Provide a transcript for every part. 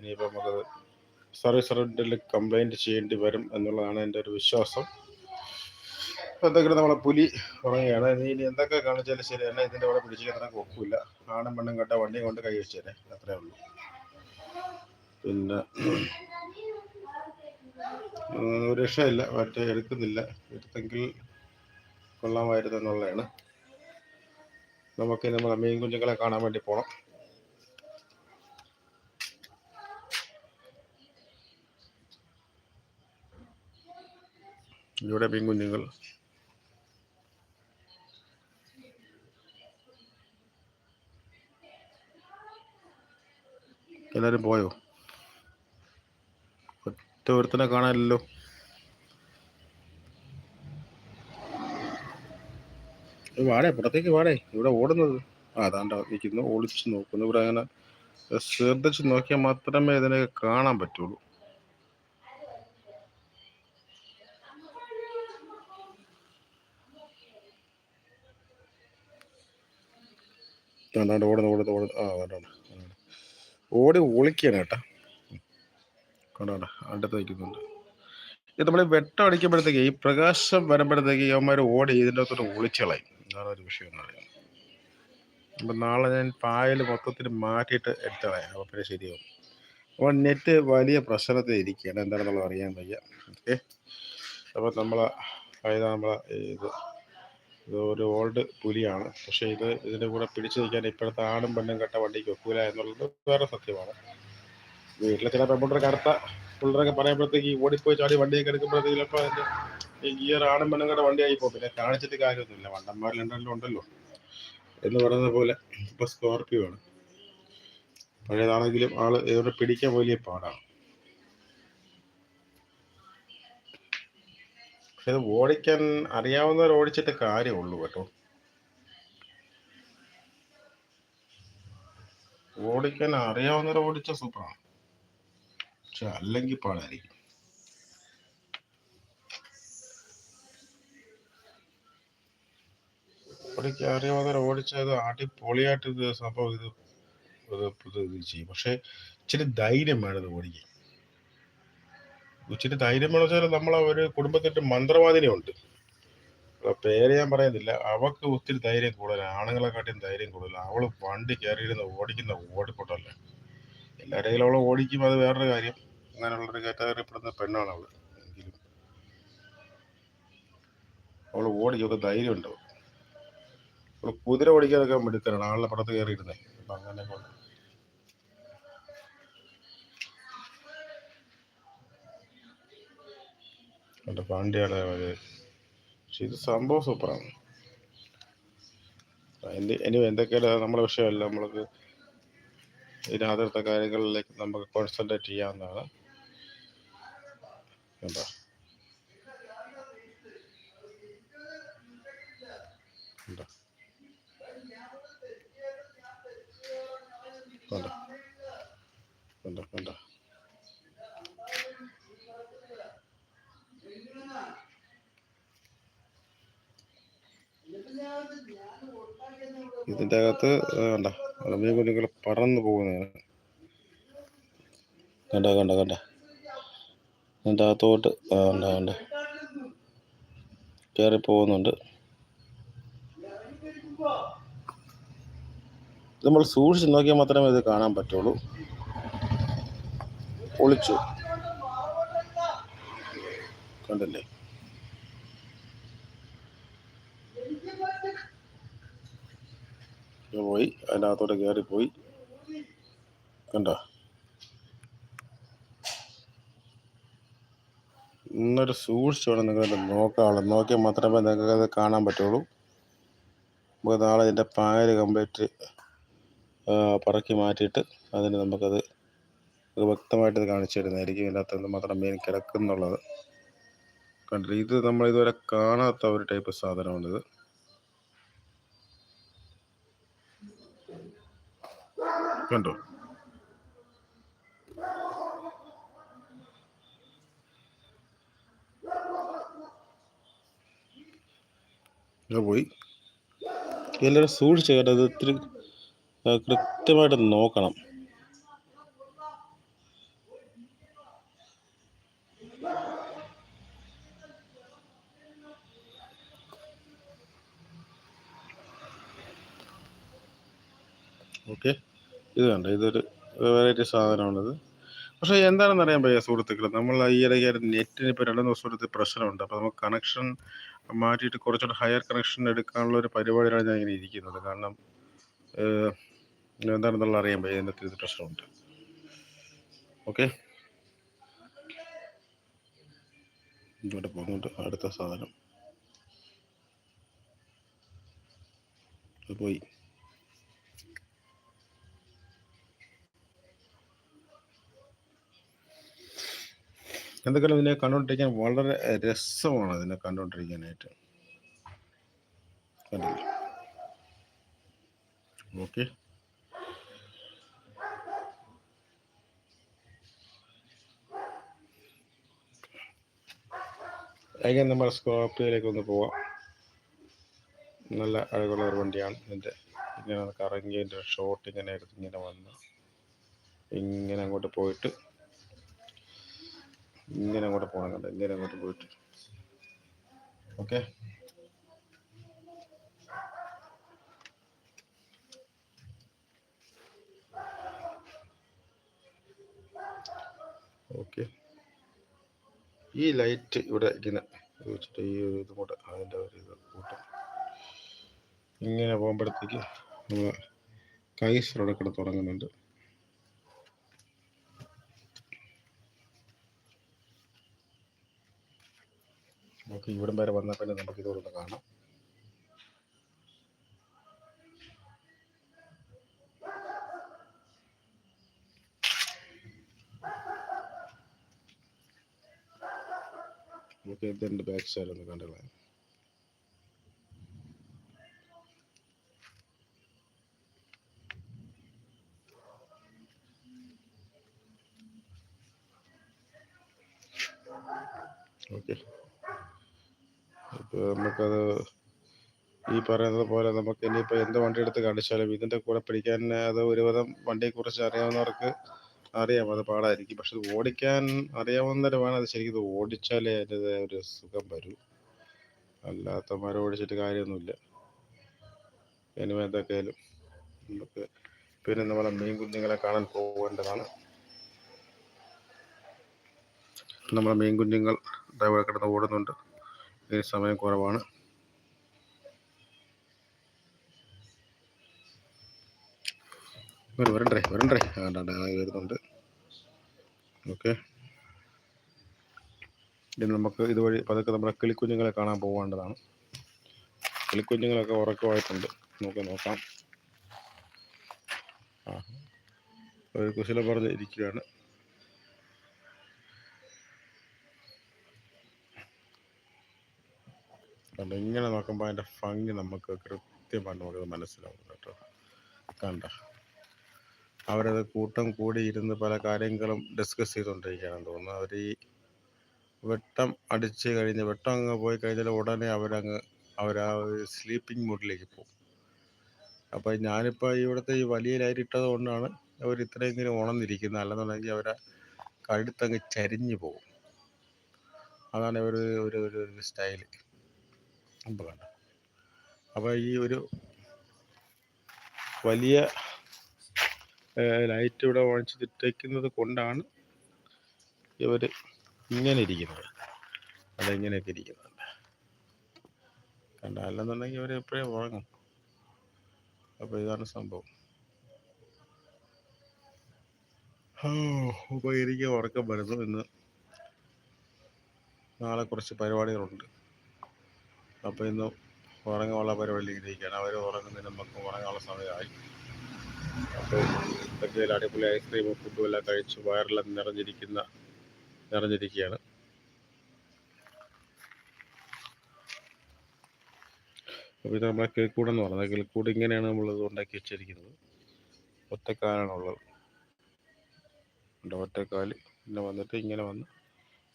ഇനിയിപ്പോൾ നമുക്കത് സർവീസ് സെന്ററിൽ കംപ്ലൈന്റ് ചെയ്യേണ്ടി വരും എന്നുള്ളതാണ് എന്റെ ഒരു വിശ്വാസം. എന്തെങ്കിലും നമ്മളെ പുലി ഉറങ്ങുകയാണ്. ഇനി എന്തൊക്കെ കാണിച്ചാലും ശരി തന്നെ ഇതിന്റെ കൂടെ പിടിച്ച് കിടക്കാൻ ഒക്കില്ല ആണും പെണ്ണും കണ്ട വണ്ടിയും കൊണ്ട് കൈ വെച്ചേരെ അത്രേ ഉള്ളൂ. പിന്നെ ഒരു രക്ഷയില്ല. മറ്റേ എടുക്കുന്നില്ല. എടുത്തെങ്കിൽ കൊള്ളാമായിരുന്നു എന്നുള്ളതാണ്. നമുക്ക് നമ്മൾ മീൻ കുഞ്ഞുങ്ങളെ കാണാൻ വേണ്ടി പോകണം ഇവിടെ മീൻ കുഞ്ഞുങ്ങൾ എല്ലാവരും പോയോ? ഒറ്റ ഒരുത്തനെ കാണാനില്ലല്ലോ. വാടേ പുറത്തേക്ക് വാടേ. ഇവിടെ ഓടുന്നത്. ആ അതാണ്ട് നിൽക്കുന്നു ഒളിച്ച് നോക്കുന്നു. ഇവിടെ അങ്ങനെ ശ്രദ്ധിച്ച് നോക്കിയാൽ മാത്രമേ ഇതിനെ കാണാൻ പറ്റുള്ളൂ. അതാണ്ട് ഓടുന്നു ഓടുന്നു ഓടുന്നു. ആ കണ്ടോണ്ട് ഓടി ഒളിക്കാണ് കേട്ടാ. കണ്ടോണ്ട അടുത്ത് നിൽക്കുന്നുണ്ട്. ഇത് നമ്മൾ വെട്ടം അടിക്കുമ്പോഴത്തേക്ക് ഈ പ്രകാശം വരുമ്പോഴത്തേക്ക് അവന്മാർ ഓടി ഇതിന്റെ അകത്തോട്ട് ഒളിച്ചളയും അതാണ് ഒരു വിഷയം എന്ന് പറയുന്നത്. അപ്പം നാളെ ഞാൻ പായൽ മൊത്തത്തിൽ മാറ്റിയിട്ട് എടുത്തളയാം അപ്പോൾ പിന്നെ ശരിയാവും. അപ്പോൾ നെറ്റ് വലിയ പ്രശ്നത്തിൽ ഇരിക്കുകയാണ്. എന്താണെന്നുള്ളത് അറിയാൻ വയ്യ. ഓക്കെ അപ്പോൾ നമ്മൾ അതായത് നമ്മൾ ഇത് ഇത് ഒരു ഓൾഡ് പുലിയാണ്. പക്ഷേ ഇത് ഇതിന്റെ കൂടെ പിടിച്ചു നിൽക്കാൻ ഇപ്പോഴത്തെ ആണും പെണ്ണും കെട്ട വണ്ടിക്ക് ഒക്കൂല എന്നുള്ളത് വേറെ സത്യമാണ്. വീട്ടിലെ ചില പെൺപിള്ളേർ കറുത്ത പിള്ളേരൊക്കെ പറയുമ്പോഴത്തേക്ക് ഓടിപ്പോയി ചാടി വണ്ടിയൊക്കെ എടുക്കുമ്പോഴത്തേക്ക് ചിലപ്പോൾ അതിന്റെ ഈ ഗിയർ ആടും പെണ്ണും കെട്ട വണ്ടിയായി പോകും. പിന്നെ കാണിച്ചിട്ട് കാര്യമൊന്നുമില്ല. വണ്ടന്മാരിലുണ്ടല്ലോ ഉണ്ടല്ലോ. എന്ന് പറയുന്ന പോലെ ഇപ്പോൾ സ്കോർപ്പിയോ ആണ്. പഴയതാണെങ്കിലും ആൾ ഇവരെ പിടിക്കാൻ വലിയ പാടാണ്. പക്ഷെ ഇത് ഓടിക്കാൻ അറിയാവുന്നവർ ഓടിച്ചിട്ട് കാര്യമുള്ളൂ കേട്ടോ. ഓടിക്കാൻ അറിയാവുന്നവർ ഓടിച്ച സൂപ്പറാണ് പക്ഷെ അല്ലെങ്കിൽ പാടായിരിക്കും. ഓടിക്കാൻ അറിയാവുന്നവർ ഓടിച്ചത് അടിപൊളിയായിട്ട് ഇത് സംഭവം ഇത് ഇത് ഇത് ചെയ്യും. പക്ഷെ ഇച്ചിരി ധൈര്യം വേണം ഇത് ഓടിക്കാൻ. ഇച്ചിരി ധൈര്യം എന്ന് വെച്ചാൽ നമ്മളെ ഒരു കുടുംബത്തിന്റെ മന്ത്രവാദിനി ഉണ്ട് അവളെ പേര് ഞാൻ പറയുന്നില്ല. അവക്ക് ഒത്തിരി ധൈര്യം കൂടുതൽ ആണുങ്ങളെക്കാട്ടിയും ധൈര്യം കൂടുതൽ അവൾ വണ്ടി കയറിയിരുന്ന് ഓടിക്കുന്ന ഓടിപ്പോട്ടല്ലേ എല്ലാവരെയും അവളെ ഓടിക്കും. അത് വേറൊരു കാര്യം. അങ്ങനെയുള്ളൊരു കാറ്റഗറിപ്പെടുന്ന പെണ്ണാണ് അവൾ. എങ്കിലും അവൾ ഓടിക്കൊക്കെ ധൈര്യം ഉണ്ടാവും. അവൾ കുതിര ഓടിക്കാനൊക്കെ മിടുക്കനാണ്. ആളുടെ പടത്ത് കയറിയിരുന്നേ. അപ്പൊ അങ്ങനെ എന്റെ പാണ്ഡ്യയുടെ ഒരു പക്ഷെ ഇത് സംഭവം സൂപ്പറാണ്. എന്ത് ഇനി എന്തൊക്കെയാണ് നമ്മുടെ വിഷയമല്ല. നമ്മൾക്ക് ഇതിനകത്തെ കാര്യങ്ങളിലേക്ക് നമുക്ക് കോൺസെൻട്രേറ്റ് ചെയ്യാവുന്നതാണ്. എന്താ? എന്താ? കണ്ടോ കണ്ടോ കണ്ട ഇതിന്റെ അകത്ത് കണ്ട? മീൻ കുഞ്ഞുങ്ങൾ പറന്നു പോകുന്നതാണ്. കണ്ട കണ്ട കണ്ട? ഇതിന്റെ അകത്തോട്ട് കണ്ട കണ്ട? കയറി പോകുന്നുണ്ട്. നമ്മൾ സൂക്ഷിച്ച് നോക്കിയാൽ മാത്രമേ ഇത് കാണാൻ പറ്റുള്ളൂ. ഒളിച്ചു കണ്ടില്ലേ ഇത് പോയി അതിന്റെ അകത്തോട്ട് കയറിപ്പോയി പോയി കണ്ടോ? ഇന്നൊരു സൂക്ഷിച്ചു വേണം നിങ്ങൾ നോക്കാവുള്ളൂ നോക്കിയാൽ മാത്രമേ നിങ്ങൾക്ക് അത് കാണാൻ പറ്റുള്ളൂ. നമുക്ക് നാളെ ഇതിന്റെ പായൽ കംപ്ലീറ്റ് പറക്കി മാറ്റിയിട്ട് അതിന് നമുക്കത് വ്യക്തമായിട്ട് കാണിച്ചു തരുന്നതായിരിക്കും. ഇതിനകത്ത് മാത്രം മീൻ കിടക്കുന്നുള്ളത്. കണ്ടില്ല? ഇത് നമ്മൾ ഇതുവരെ കാണാത്ത ഒരു ടൈപ്പ് സാധനമാണിത്. കണ്ടോ? പോയി. എല്ലാവരും സൂക്ഷിച്ച് കേട്ടത് ഒത്തിരി കൃത്യമായിട്ട് നോക്കണം. ഓക്കെ. okay. ഇത് കണ്ട? ഇതൊരു വെറൈറ്റി സാധനമാണിത്. പക്ഷേ എന്താണെന്ന് അറിയാൻ പയ്യ സുഹൃത്തുക്കൾ നമ്മൾ ഈ ഇടയ്ക്ക് നെറ്റിന് ഇപ്പോൾ രണ്ടു ദിവസം എടുത്ത് പ്രശ്നമുണ്ട്. അപ്പോൾ നമുക്ക് കണക്ഷൻ മാറ്റിയിട്ട് കുറച്ചുകൂടെ ഹയർ കണക്ഷൻ എടുക്കാനുള്ള ഒരു പരിപാടിയാണ് ഞാൻ ഇങ്ങനെ ഇരിക്കുന്നത്. കാരണം എന്താണെന്നുള്ള അറിയാൻ പയ്യ ഇതിനകത്ത് ഇത് പ്രശ്നമുണ്ട്. ഓക്കെ ഇങ്ങോട്ട് പോകുന്നുണ്ട് അടുത്ത സാധനം. പോയി. എന്തൊക്കെയാണ് ഇതിനെ കണ്ടുകൊണ്ടിരിക്കാൻ? വളരെ രസമാണ് അതിനെ കണ്ടുകൊണ്ടിരിക്കാനായിട്ട്. ഓക്കെ അങ്ങനെ നമ്മൾ സ്കോർപ്പിയോയിലേക്ക് ഒന്ന് പോവാം. നല്ല അഴകുള്ള ഒരു വണ്ടിയാണ് ഇതിന്റെ. ഇങ്ങനെ കറങ്ങി ഷോട്ട് ഇങ്ങനെ എടുത്ത് ഇങ്ങനെ വന്ന് ഇങ്ങനെ അങ്ങോട്ട് പോയിട്ട് ഇങ്ങനെ അങ്ങോട്ട് പോകണം കണ്ടോ? ഇങ്ങനെ അങ്ങോട്ട് പോയിട്ട്. ഓക്കെ? ഓക്കെ. ഈ ലൈറ്റ് ഇവിടെ ഇങ്ങനെ വെച്ചിട്ട് ഈ ഇതും കൂടെ അതിന്റെ ഒരു ഇത് കൂട്ടും. ഇങ്ങനെ പോകുമ്പോഴത്തേക്ക് നമ്മൾ കൈസർ അവിടെ കിടന്ന് തുടങ്ങുന്നുണ്ട്. നമുക്ക് ഇവിടം വരെ വന്നാൽ പിന്നെ നമുക്ക് ഒന്ന് കാണാം. നമുക്ക് ഇതിന്റെ ബാക്ക് സൈഡ് ഒന്ന് കണ്ടുകളാം ഓക്കെ നമുക്കത് ഈ പറയുന്നത് പോലെ നമുക്ക് ഇനിയിപ്പോൾ എന്ത് വണ്ടി എടുത്ത് കാണിച്ചാലും ഇതിന്റെ കൂടെ പിടിക്കാൻ അത് ഒരുവിധം വണ്ടിയെക്കുറിച്ച് അറിയാവുന്നവർക്ക് അറിയാം. അത് പാടായിരിക്കും. പക്ഷെ ഇത് ഓടിക്കാൻ അറിയാവുന്നവർ വേണം അത് ശരിക്കും ഓടിച്ചാലേ അതിന്റെ ഒരു സുഖം വരൂ. അല്ലാത്ത മരം ഓടിച്ചിട്ട് കാര്യമൊന്നുമില്ല. ഇനിമേ എന്തൊക്കെയായാലും നമുക്ക് പിന്നെ നമ്മളെ മീൻ കുഞ്ഞുങ്ങളെ കാണാൻ പോകേണ്ടതാണ്. നമ്മളെ മീൻ കുഞ്ഞുങ്ങൾ കിടന്ന് ഓടുന്നുണ്ട്. ഇതിന് സമയം കുറവാണ്. വരും വരണ്ടേ വരണ്ടേ. ആണ്ടാണ്ട് ആ വരുന്നുണ്ട്. ഓക്കെ. ഇനി നമുക്ക് ഇതുവഴി പതുക്കെ നമ്മുടെ കിളിക്കുഞ്ഞുങ്ങളെ കാണാൻ പോകേണ്ടതാണ് കിളിക്കുഞ്ഞുങ്ങളൊക്കെ ഉറക്കമായിട്ടുണ്ട്. നമുക്ക് നോക്കാം. ആ ഒരു കുശല പറഞ്ഞ് ഇരിക്കുകയാണ്. കണ്ട? ഇങ്ങനെ നോക്കുമ്പോൾ അതിന്റെ ഭംഗി നമുക്ക് കൃത്യമായിട്ട് നമുക്ക് മനസ്സിലാവും കേട്ടോ. കണ്ട? അവരത് കൂട്ടം കൂടി ഇരുന്ന് പല കാര്യങ്ങളും ഡിസ്കസ് ചെയ്തുകൊണ്ടിരിക്കുകയാണെന്ന് തോന്നുന്നു. അവർ ഈ വെട്ടം അടിച്ച് കഴിഞ്ഞ് വെട്ടം അങ്ങ് പോയി കഴിഞ്ഞാൽ ഉടനെ അവരങ്ങ് ഒരു സ്ലീപ്പിംഗ് മൂഡിലേക്ക് പോകും. അപ്പോൾ ഞാനിപ്പോൾ ഇവിടുത്തെ ഈ വലിയ ലൈറ്റ് ഇട്ടത് കൊണ്ടാണ് അവർ ഇത്രയെങ്കിലും ഉണർന്നിരിക്കുന്നത്. അല്ലെന്നുണ്ടെങ്കിൽ അവരെ കഴുത്തങ്ങ് ചരിഞ്ഞു പോകും. അതാണ് ഇവർ ഒരു ഒരു സ്റ്റൈൽ കണ്ട അപ്പോൾ ഈ ഒരു വലിയ ലൈറ്റ് ഇവിടെ വാങ്ങിച്ചിട്ടേക്കുന്നത് കൊണ്ടാണ് ഇവർ ഇങ്ങനെ ഇരിക്കുന്നത്. അതെങ്ങനെയൊക്കെ ഇരിക്കുന്നുണ്ട്. കണ്ട അല്ലെന്നുണ്ടെങ്കിൽ അവർ എപ്പോഴേ ഉറങ്ങും. അപ്പോൾ ഇതാണ് സംഭവം. അപ്പോൾ എനിക്ക് ഉറക്കം വരുന്നു. ഇന്ന് നാളെ കുറച്ച് പരിപാടികളുണ്ട്. അപ്പോൾ ഇന്ന് ഉറങ്ങാനുള്ള പരിപാടിയിലേക്ക് ഇരിക്കുകയാണ്. അവർ ഉറങ്ങുന്നതിന് നമുക്ക് ഉറങ്ങാനുള്ള സമയമായി. അപ്പോൾ എന്തെങ്കിലും അടിപൊളി ഐസ്ക്രീമും ഫുഡും എല്ലാം കഴിച്ച് വയറെല്ലാം നിറഞ്ഞിരിക്കുന്ന നിറഞ്ഞിരിക്കുകയാണ്. അപ്പോൾ ഇത് നമ്മളെ കിളിക്കൂട് പറഞ്ഞത്. കിളിക്കൂട് ഇങ്ങനെയാണ് നമ്മൾ ഇത് ഉണ്ടാക്കി വെച്ചിരിക്കുന്നത്. ഒറ്റക്കാലാണുള്ളത്. ഉണ്ട് ഒറ്റക്കാൽ? പിന്നെ വന്നിട്ട് ഇങ്ങനെ വന്ന്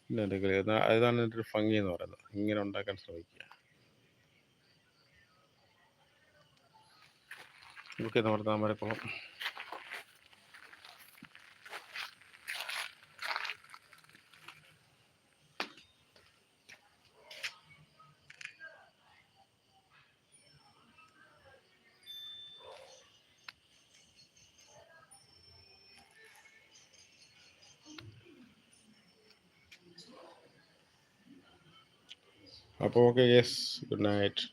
പിന്നെ എന്റെ കിളി അതാണ് എന്റെ ഒരു ഭംഗി എന്ന് പറയുന്നത്. ഇങ്ങനെ ഉണ്ടാക്കാൻ ശ്രമിക്കുക. ഇതൊക്കെ നമ്മുടെ താമരക്കുളം അപ്പോൾ ഓക്കെ യെസ് ഗുഡ് നൈറ്റ്